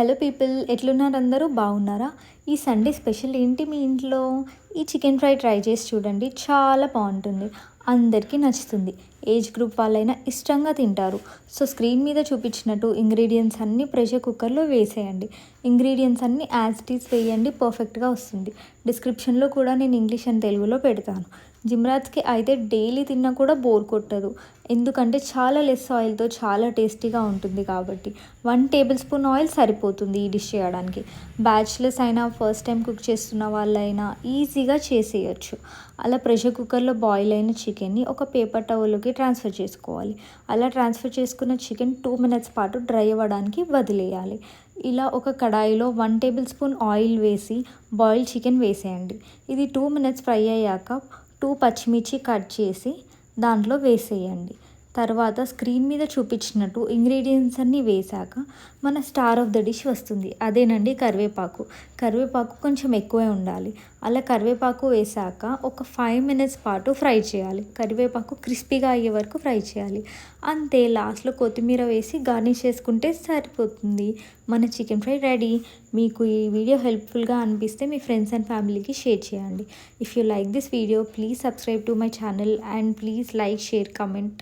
Hello people ఎట్లున్నారు అందరూ? బాగున్నారా? ఈ సండే స్పెషల్ ఏంటి మీ ఇంట్లో? ఈ చికెన్ ఫ్రై ట్రై చేసి చూడండి చాలా బాగుంటుంది. అందరికీ నచ్చుతుంది. ఏజ్ గ్రూప్ వాళ్ళైనా ఇష్టంగా తింటారు. సో స్క్రీన్ మీద చూపించినట్టు ఇంగ్రీడియంట్స్ అన్నీ ప్రెషర్ కుక్కర్లో వేసేయండి. ఇంగ్రీడియంట్స్ అన్నీ యాజ్ ఇట్ ఈస్ వేయండి పర్ఫెక్ట్గా వస్తుంది. డిస్క్రిప్షన్లో కూడా నేను ఇంగ్లీష్ అండ్ తెలుగులో పెడతాను. జిమ్రాత్కి అయితే డైలీ తిన్నా కూడా బోర్ కొట్టదు. ఎందుకంటే చాలా లెస్ ఆయిల్తో చాలా టేస్టీగా ఉంటుంది కాబట్టి. వన్ టేబుల్ స్పూన్ ఆయిల్ సరిపోతుంది ఈ డిష్ చేయడానికి. బ్యాచిలర్స్ అయినా ఫస్ట్ టైం కుక్ చేస్తున్న వాళ్ళైనా ఈజీగా చేసేయచ్చు. అలా ప్రెషర్ కుక్కర్లో బాయిల్ అయిన చికెన్ చికెన్ని ఒక పేపర్ టవల్లోకి ట్రాన్స్ఫర్ చేసుకోవాలి. అలా ట్రాన్స్ఫర్ చేసుకున్న చికెన్ టూ మినిట్స్ పాటు డ్రై అవ్వడానికి వదిలేయాలి. ఇలా ఒక కడాయిలో వన్ టేబుల్ స్పూన్ ఆయిల్ వేసి బాయిల్ చికెన్ వేసేయండి. ఇది టూ మినిట్స్ ఫ్రై అయ్యాక టూ పచ్చిమిర్చి కట్ చేసి దాంట్లో వేసేయండి. తర్వాత స్క్రీన్ మీద చూపించినట్టు ఇంగ్రీడియంట్స్ అన్నీ వేశాక మన స్టార్ ఆఫ్ ద డిష్ వస్తుంది. అదేనండి కరివేపాకు. కరివేపాకు కొంచెం ఎక్కువే ఉండాలి. అలా కరివేపాకు వేశాక ఒక ఫైవ్ మినిట్స్ పాటు ఫ్రై చేయాలి. కరివేపాకు క్రిస్పీగా అయ్యే వరకు ఫ్రై చేయాలి. అంతే లాస్ట్లో కొత్తిమీర వేసి గార్నిష్ చేసుకుంటే సరిపోతుంది. మన చికెన్ ఫ్రై రెడీ. మీకు ఈ వీడియో హెల్ప్ఫుల్గా అనిపిస్తే మీ ఫ్రెండ్స్ అండ్ ఫ్యామిలీకి షేర్ చేయండి. If you like this video please subscribe to my channel and please like share comment.